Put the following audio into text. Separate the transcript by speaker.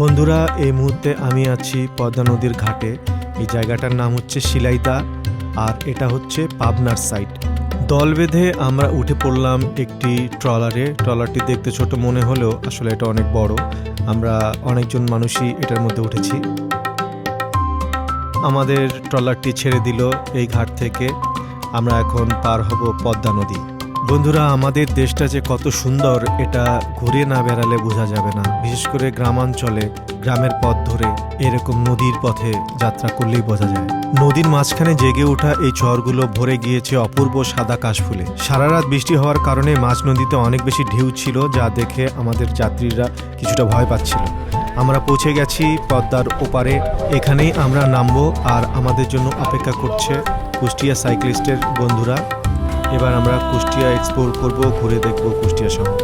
Speaker 1: বন্ধুরা, এই মুহূর্তে আমি আছি পদ্মা নদীর ঘাটে। এই জায়গাটার নাম হচ্ছে শিলাইদা আর এটা হচ্ছে পাবনার সাইট দল বেঁধে আমরা উঠে পড়লাম একটি ট্রলারে। ট্রলারটি দেখতে ছোট মনে হলেও আসলে এটা অনেক বড়। আমরা অনেকজন মানুষই এটার মধ্যে উঠেছি। আমাদের ট্রলারটি ছেড়ে দিল এই ঘাট থেকে। আমরা এখন পার হব পদ্মা নদী। বন্ধুরা, আমাদের দেশটা যে কত সুন্দর, এটা ঘুরে না বেড়ালে বোঝা যাবে না। বিশেষ করে গ্রামাঞ্চলে, গ্রামের পথ ধরে এরকম নদীর পথে যাত্রা করলেই বোঝা যায়। নদীর মাঝখানে জেগে ওঠা এই চরগুলো ভরে গিয়েছে অপূর্ব সাদা কাশফুলে। সারা রাত বৃষ্টি হওয়ার কারণে মাঝ নদীতে অনেক বেশি ঢেউ ছিল, যা দেখে আমাদের যাত্রীরা কিছুটা ভয় পাচ্ছিল। আমরা পৌঁছে গেছি পদ্মার ওপারে। এখানেই আমরা নামবো আর আমাদের জন্য অপেক্ষা করছে কুষ্টিয়া সাইক্লিস্টের বন্ধুরা। এবার আমরা কুষ্টিয়া এক্সপ্লোর করব ঘুরে দেখব কুষ্টিয়া শহর।